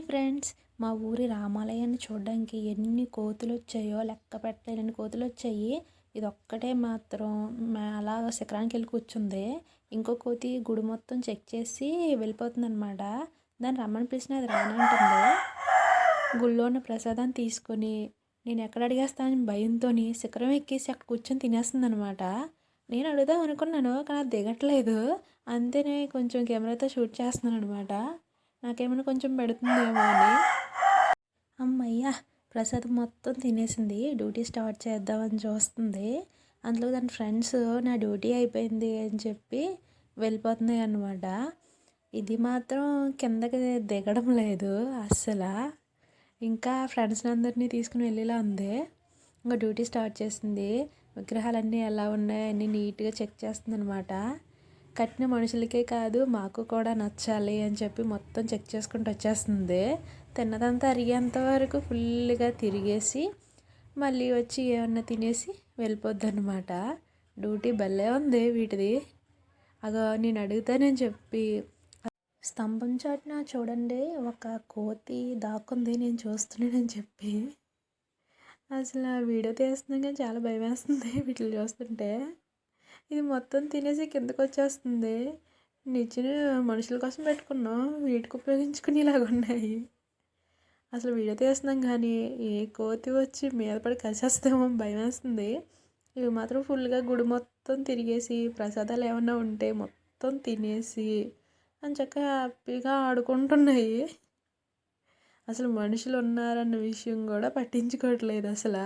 Hi friends. మా ఊరి రామాలయాన్ని చూడడానికి ఎన్ని కోతులు వచ్చాయో లెక్క పెట్టలేని కోతులు వచ్చాయి ఇది ఒక్కటే మాత్రం అలా శిఖరానికి వెళ్ళి కూర్చుంది. ఇంకో కోతి గుడి మొత్తం చెక్ చేసి వెళ్ళిపోతుంది అనమాట దాన్ని రమ్మని పిలిచిన అది రానంటుంది గుళ్ళో ఉన్న ప్రసాదాన్ని తీసుకొని నేను ఎక్కడ అడిగేస్తానని భయంతో శిఖరం ఎక్కేసి అక్కడ కూర్చొని తినేస్తుంది అనమాట నేను అడుగుదాం అనుకున్నాను కానీ అది దిగట్లేదు. అంతేనే కొంచెం కెమెరాతో షూట్ చేస్తున్నాను అనమాట నాకేమైనా కొంచెం పెడుతుందేమో అని. అమ్మయ్యా ప్రసాద్ మొత్తం తినేసింది. డ్యూటీ స్టార్ట్ చేద్దామని చూస్తుంది. అందులో దాని ఫ్రెండ్స్ నా డ్యూటీ అయిపోయింది అని చెప్పి వెళ్ళిపోతున్నాయి అనమాట ఇది మాత్రం కిందకి దిగడం లేదు అస్సలు. ఇంకా ఫ్రెండ్స్ అందరినీ తీసుకుని వెళ్ళేలా ఉంది. ఇంకా డ్యూటీ స్టార్ట్ చేసింది. విగ్రహాలన్నీ ఎలా ఉన్నాయి అన్నీ నీట్గా చెక్ చేస్తుంది అనమాట కట్టిన మనుషులకే కాదు మాకు కూడా నచ్చాలి అని చెప్పి మొత్తం చెక్ చేసుకుంటూ వచ్చేస్తుంది. తిన్నదంతా అరిగేంత వరకు ఫుల్గా తిరిగేసి మళ్ళీ వచ్చి ఏమన్నా తినేసి వెళ్ళిపోద్ది అనమాట డ్యూటీ భలే ఉంది వీటిది. అగో నేను అడుగుతానని చెప్పి. స్తంభం చాటున చూడండి ఒక కోతి దాక్కుంది నేను చూస్తున్నానని చెప్పి. అసలు వీడియో తీస్తున్నాం కానీ చాలా భయం వేస్తుంది వీటిని చూస్తుంటే. ఇది మొత్తం తినేసి కిందకు వచ్చేస్తుంది నిచ్చిన మనుషుల కోసం పెట్టుకున్నాం. వీటికి ఉపయోగించుకునేలాగా ఉన్నాయి. అసలు వీడియో తీస్తున్నాం కానీ ఏ కోతి వచ్చి మీద పడి కలిసేస్తామో భయం వేస్తుంది ఇవి మాత్రం ఫుల్గా గుడి మొత్తం తిరిగేసి ప్రసాదాలు ఏమన్నా ఉంటే మొత్తం తినేసి అని చక్కగా హ్యాపీగా ఆడుకుంటున్నాయి. అసలు మనుషులు ఉన్నారన్న విషయం కూడా పట్టించుకోవట్లేదు అసలు.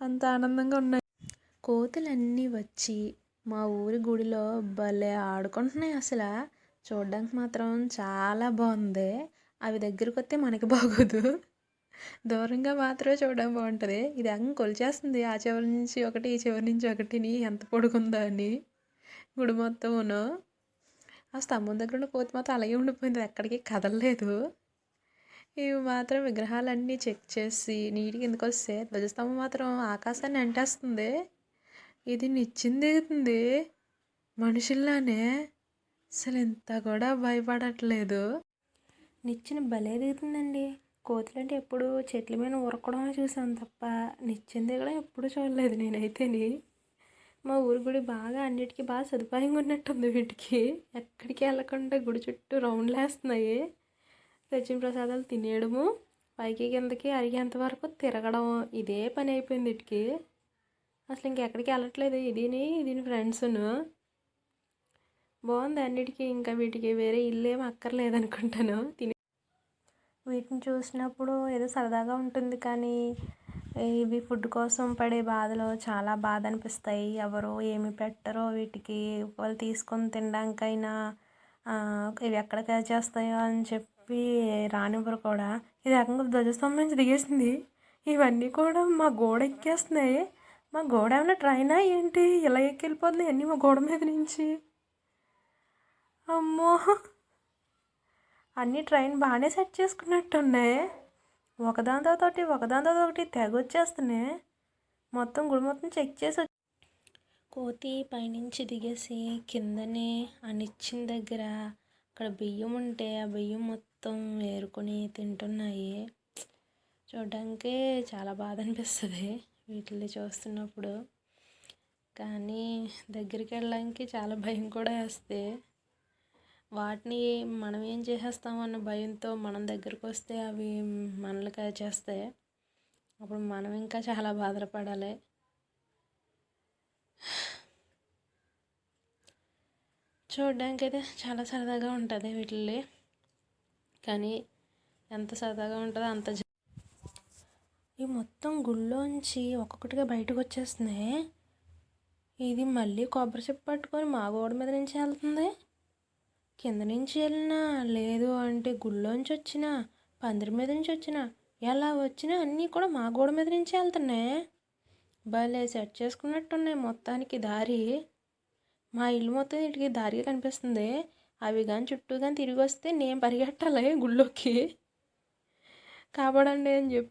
అంత ఆనందంగా ఉన్నాయి. కోతులన్నీ వచ్చి మా ఊరి గుడిలో భలే ఆడుకుంటున్నాయి అసలు. చూడడానికి మాత్రం చాలా బాగుంది. అవి దగ్గరికి వస్తే మనకి బాగోదు. దూరంగా మాత్రమే చూడడం బాగుంటుంది. ఇది అంగ కొలిచేస్తుంది. ఆ చివరి నుంచి ఒకటి ఈ చివరి నుంచి ఒకటిని ఎంత పొడుగుందో అని. గుడి మొత్తమును. ఆ స్తంభం దగ్గర ఉన్న కోతి మాత్రం అలాగే ఉండిపోయింది. ఎక్కడికి కదలలేదు. ఇవి మాత్రం విగ్రహాలన్నీ చెక్ చేసి నీటికి ఎందుకు వస్తే ధ్వజస్తంభం మాత్రం ఆకాశాన్ని అంటేస్తుంది. ఇది నిచ్చిన దిగుతుంది మనుషుల్లానే అసలు ఇంత కూడా భయపడట్లేదు. నిచ్చిన భలే దిగుతుందండి. కోతులు అంటే ఎప్పుడు చెట్ల మీద ఉరకడమే చూసాను తప్ప నిచ్చింది దిగడం ఎప్పుడు చూడలేదు నేనైతేని. మా ఊరి గుడి బాగా అన్నిటికీ బాగా సదుపాయంగా ఉన్నట్టుంది వీటికి. ఎక్కడికి వెళ్ళకుండా గుడి చుట్టూ రౌండ్లు వేస్తున్నాయి. తెచ్చిన ప్రసాదాలు తినేయడము పైకి కిందకి అరిగేంత వరకు తిరగడం ఇదే పని అయిపోయింది వీటికి. అసలు ఇంకెక్కడికి వెళ్ళట్లేదు. ఇదిని దీని ఫ్రెండ్స్ను. బాగుంది అన్నిటికీ. ఇంకా వీటికి వేరే ఇల్లు ఏమి అక్కర్లేదు అనుకుంటాను. తిని వీటిని చూసినప్పుడు ఏదో సరదాగా ఉంటుంది కానీ ఇవి ఫుడ్ కోసం పడే బాధలు చాలా బాధ అనిపిస్తాయి. ఎవరు ఏమి పెట్టరో వీటికి. వాళ్ళు తీసుకొని తినడానికైనా ఇవి ఎక్కడ చేస్తాయో అని చెప్పి రానివ్వరు కూడా. ఇది ఏకంగా ధ్వజస్తంభం నుంచి దిగేసింది. ఇవన్నీ కూడా మా గోడ ఎక్కేస్తున్నాయి. మా గోడ ఏమైనా ట్రైనా ఏంటి? ఇలా ఎక్కిపోతుంది అన్నీ మా గోడ మీద నుంచి? అమ్మో! అన్నీ ట్రైన్ బాగానే సెట్ చేసుకున్నట్టున్నాయి. ఒకదాంతో తోటి ఒకదాంతో ఒకటి తెగ వచ్చేస్తున్నాయి. మొత్తం గుడి మొత్తం చెక్ చేసి కోతి పైనుంచి దిగేసి కిందనే ఆ నిచ్చిన దగ్గర అక్కడ బియ్యం ఉంటే ఆ బియ్యం మొత్తం ఏరుకొని తింటున్నాయి. చూడడానికి చాలా బాధ అనిపిస్తుంది. వీటిని చూస్తున్నప్పుడు. కానీ దగ్గరికి వెళ్ళడానికి చాలా భయం కూడా వేస్తే వాటిని మనం ఏం చేసేస్తామన్న భయంతో మనం దగ్గరికి వస్తే అవి మనలకి చేస్తాయి అప్పుడు మనం ఇంకా చాలా బాధపడాలి. చూడడానికి అయితే చాలా సరదాగా ఉంటుంది వీటిల్ని. కానీ ఎంత సరదాగా ఉంటుందో అంత ఈ మొత్తం గుళ్ళోంచి ఒక్కొక్కటిగా బయటకు వచ్చేస్తున్నాయి ఇది మళ్ళీ కొబ్బరి చెప్పు పట్టుకొని మా గోడ మీద నుంచి వెళ్తుంది. కింద నుంచి వెళ్ళినా లేదు అంటే గుళ్ళోంచి వచ్చిన పందిరి మీద నుంచి వచ్చిన ఎలా వచ్చినా అన్నీ కూడా మా గోడ మీద నుంచి వెళ్తున్నాయి. భలే సెట్ చేసుకున్నట్టున్నాయి మొత్తానికి దారి. మా ఇల్లు మొత్తం ఇటుకి దారిగా కనిపిస్తుంది. అవి కానీ చుట్టూ కానీ తిరిగి వస్తే నేను పరిగెట్టాలి గుళ్ళోకి. కాబడండి అని చెప్పి